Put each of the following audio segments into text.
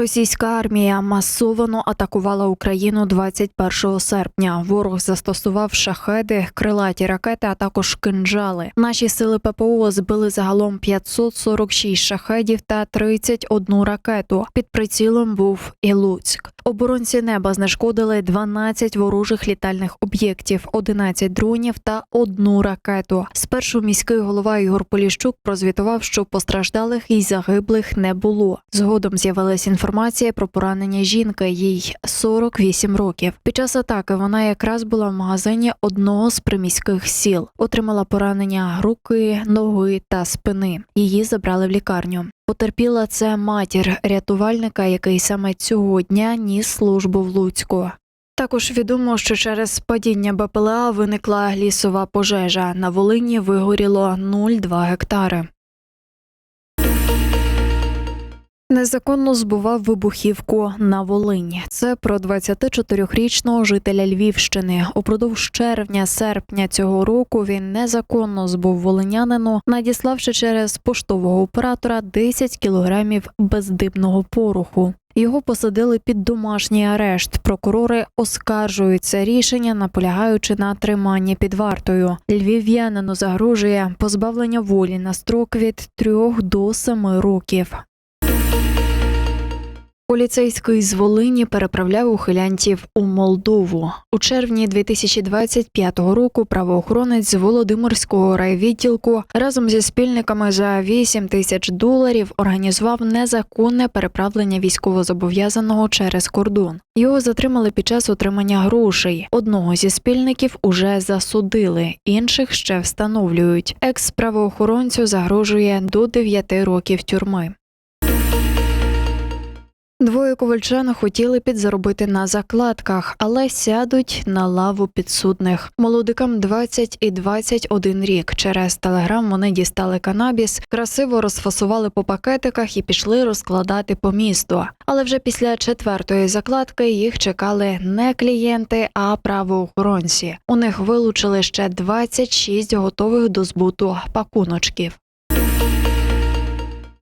Російська армія масово атакувала Україну 21 серпня. Ворог застосував шахеди, крилаті ракети, а також кинджали. Наші сили ППО збили загалом 546 шахедів та 31 ракету. Під прицілом був і Луцьк. Оборонці неба знешкодили 12 ворожих літальних об'єктів, 11 дронів та одну ракету. Спершу міський голова Ігор Поліщук прозвітував, що постраждалих і загиблих не було. Згодом з'явилась інформація про поранення жінки. Їй 48 років. Під час атаки вона якраз була в магазині одного з приміських сіл. Отримала поранення руки, ноги та спини. Її забрали в лікарню. Потерпіла це матір рятувальника, який саме цього дня ніс службу в Луцьку. Також відомо, що через падіння БПЛА виникла лісова пожежа. На Волині вигоріло 0,2 гектари. Незаконно збував вибухівку на Волині. Це про 24-річного жителя Львівщини. Упродовж червня-серпня цього року він незаконно збув волинянину, надіславши через поштового оператора 10 кілограмів бездибного пороху. Його посадили під домашній арешт. Прокурори оскаржують це рішення, наполягаючи на триманні під вартою. Львів'янину загрожує позбавлення волі на строк від 3 до 7 років. Поліцейський з Волині переправляв ухилянтів у Молдову. У червні 2025 року правоохоронець з Володимирського райвідділку разом зі спільниками за 8 тисяч доларів організував незаконне переправлення військовозобов'язаного через кордон. Його затримали під час отримання грошей. Одного зі спільників уже засудили, інших ще встановлюють. Екс-правоохоронцю загрожує до 9 років тюрми. Двоє ковальчан хотіли підзаробити на закладках, але сядуть на лаву підсудних. Молодикам 20 і 21 рік. Через телеграм вони дістали канабіс, красиво розфасували по пакетиках і пішли розкладати по місту. Але вже після четвертої закладки їх чекали не клієнти, а правоохоронці. У них вилучили ще 26 готових до збуту пакуночків.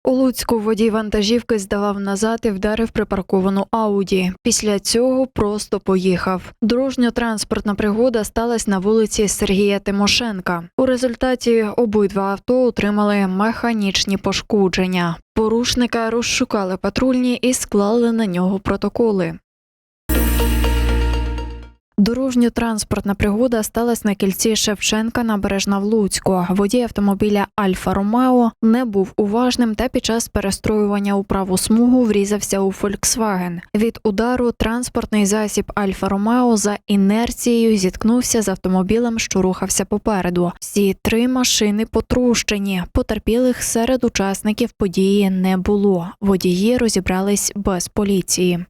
У Луцьку водій вантажівки здавав назад і вдарив припарковану Ауді. Після цього просто поїхав. Дорожньо-транспортна пригода сталася на вулиці Сергія Тимошенка. У результаті обидва авто отримали механічні пошкодження. Порушника розшукали патрульні і склали на нього протоколи. Дорожньо-транспортна пригода сталася на кільці Шевченка набережна в Луцьку. Водій автомобіля Альфа Ромео не був уважним та під час перестроювання у праву смугу врізався у Фольксваген. Від удару транспортний засіб Альфа Ромео за інерцією зіткнувся з автомобілем, що рухався попереду. Всі три машини потрущені. Потерпілих серед учасників події не було. Водії розібрались без поліції.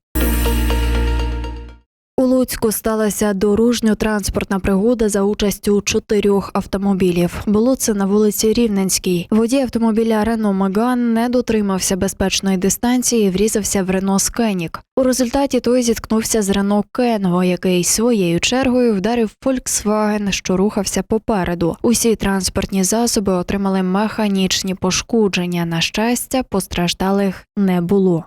У Луцьку сталася дорожньо-транспортна пригода за участю чотирьох автомобілів. Було це на вулиці Рівненській. Водій автомобіля Рено Меган не дотримався безпечної дистанції, і врізався в Рено Скенік. У результаті той зіткнувся з Рено Кенго, який своєю чергою вдарив Volkswagen, що рухався попереду. Усі транспортні засоби отримали механічні пошкодження. На щастя, постраждалих не було.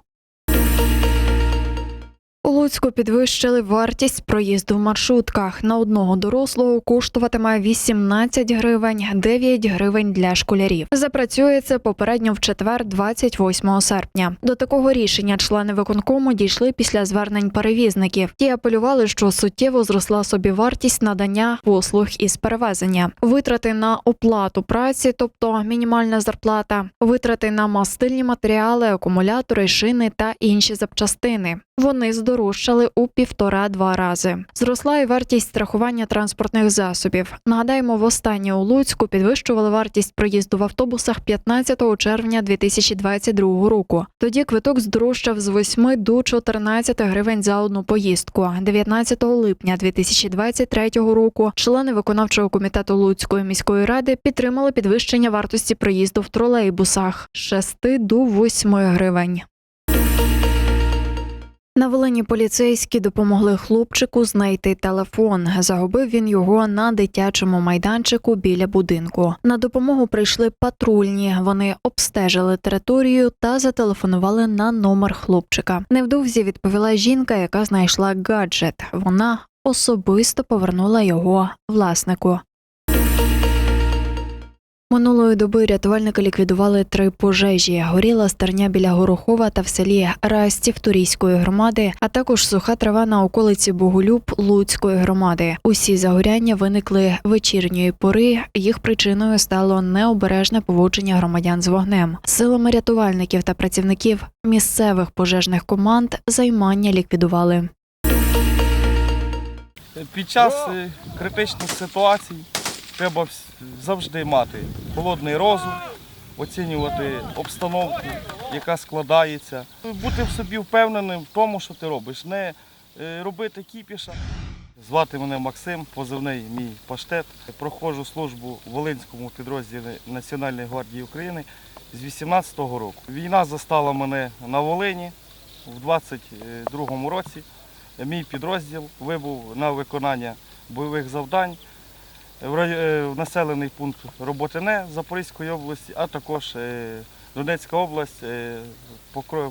У Луцьку підвищили вартість проїзду в маршрутках. На одного дорослого коштуватиме 18 гривень, 9 гривень для школярів. Запрацює це попередньо в четвер, 28 серпня. До такого рішення члени виконкому дійшли після звернень перевізників. Ті апелювали, що суттєво зросла собі вартість надання послуг із перевезення, витрати на оплату праці, тобто мінімальна зарплата, витрати на мастильні матеріали, акумулятори, шини та інші запчастини. Вони здорожчали у півтора-два рази. Зросла і вартість страхування транспортних засобів. Нагадаємо, востаннє у Луцьку підвищували вартість проїзду в автобусах 15 червня 2022 року. Тоді квиток здорожчав з 8 до 14 гривень за одну поїздку. 19 липня 2023 року члени виконавчого комітету Луцької міської ради підтримали підвищення вартості проїзду в тролейбусах з 6 до 8 гривень. На Волині поліцейські допомогли хлопчику знайти телефон. Загубив він його на дитячому майданчику біля будинку. На допомогу прийшли патрульні. Вони обстежили територію та зателефонували на номер хлопчика. Невдовзі відповіла жінка, яка знайшла гаджет. Вона особисто повернула його власнику. Минулої доби рятувальники ліквідували три пожежі. Горіла стерня біля Горохова та в селі Растів Турійської громади, а також суха трава на околиці Боголюб Луцької громади. Усі загоряння виникли вечірньої пори. Їх причиною стало необережне поводження громадян з вогнем. Силами рятувальників та працівників місцевих пожежних команд займання ліквідували. Під час е, критичних ситуацій треба завжди мати холодний розум, оцінювати обстановку, яка складається, бути в собі впевненим в тому, що ти робиш, не е, робити кіпіша. Звати мене Максим, позивний мій паштет. Проходжу службу в Волинському підрозділі Національної гвардії України з 18-го року. Війна застала мене на Волині в 22-му році. Мій підрозділ вибув на виконання бойових завдань е, в населений пункт Роботине Запорізької області, а також е, Донецька область, е,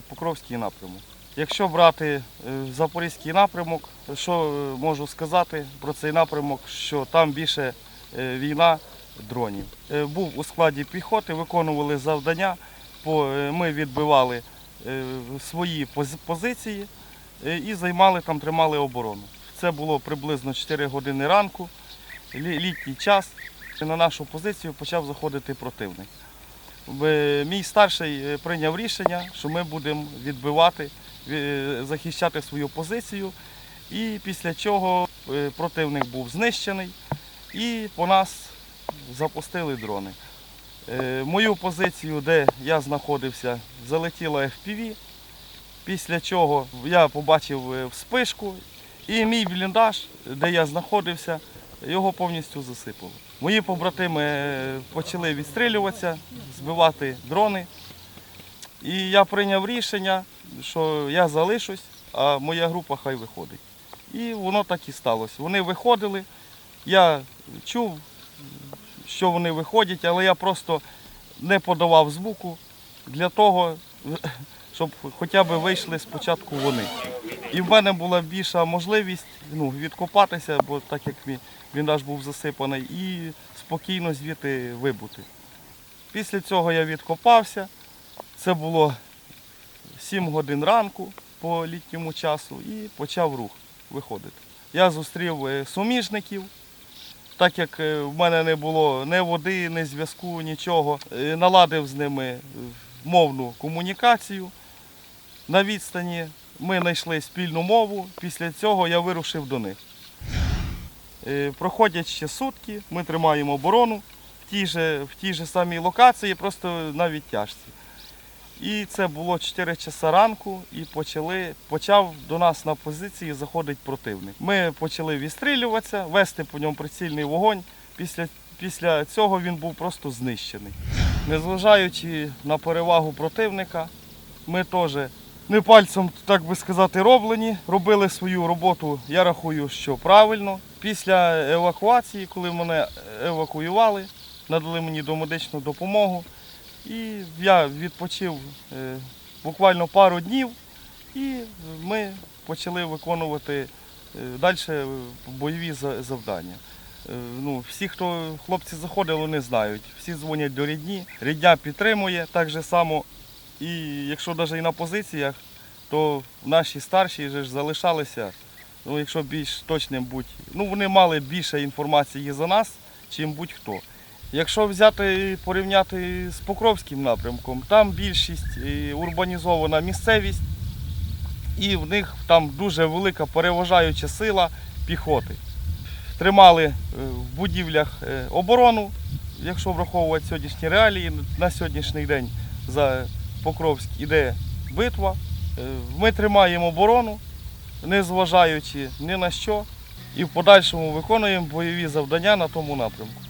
Покровський напрямок. Якщо брати Запорізький напрямок, що можу сказати про цей напрямок, що там більше війна дронів. Був у складі піхоти, виконували завдання, ми відбивали свої позиції і займали там, тримали оборону. Це було приблизно 4 години ранку, літній час. На нашу позицію почав заходити противник. Мій старший е, прийняв рішення, що ми будемо відбивати, е, захищати свою позицію. І після чого е, противник був знищений і по нас запустили дрони. Мою позицію, де я знаходився, залетіла FPV, після чого я побачив вспишку і мій бліндаж, де я знаходився, його повністю засипало. Мої побратими е, почали відстрілюватися, збивати дрони. І я прийняв рішення, що я залишусь, а моя група хай виходить. І воно так і сталося. Вони виходили, я чув, що вони виходять, але я просто не подавав звуку для того, щоб хоча б вийшли спочатку вони. І в мене була більша можливість ну, відкопатися, бо так як мій бліндаж був засипаний, і спокійно звідти вибути. Після цього я відкопався. Це було 7 годин ранку по літньому часу і почав рух виходити. Я зустрів е, суміжників, так як е, в мене не було ні води, ні зв'язку, нічого. Е, Наладив з ними мовну комунікацію на відстані. Ми знайшли спільну мову. Після цього я вирушив до них. Е, Проходять ще сутки, ми тримаємо оборону в тій же, в тій же самій локації, просто на відтяжці. І це було 4 часа ранку, і почали, почав до нас на позиції заходить противник. Ми почали відстрілюватися, вести по ньому прицільний вогонь. Після, після цього він був просто знищений. Незважаючи на перевагу противника, ми теж не пальцем, так би сказати, роблені, робили свою роботу, я рахую, що правильно. Після евакуації, коли мене евакуювали, надали мені домедичну допомогу. І я відпочив е, буквально пару днів, і ми почали виконувати далі бойові завдання. Е, Ну, всі, хто хлопці заходили, вони знають. Всі дзвонять до рідні, рідня підтримує так же само. І якщо навіть і на позиціях, то наші старші вже ж залишалися, ну, якщо більш точним будь, ну вони мали більше інформації за нас, чим будь-хто. Якщо взяти порівняти з Покровським напрямком, там більшість урбанізована місцевість, і в них там дуже велика переважаюча сила піхоти. Тримали е, в будівлях е, оборону, якщо враховувати сьогоднішні реалії, на сьогоднішній день за Покровськ іде битва. Е, Ми тримаємо оборону, не зважаючи ні на що, і в подальшому виконуємо бойові завдання на тому напрямку.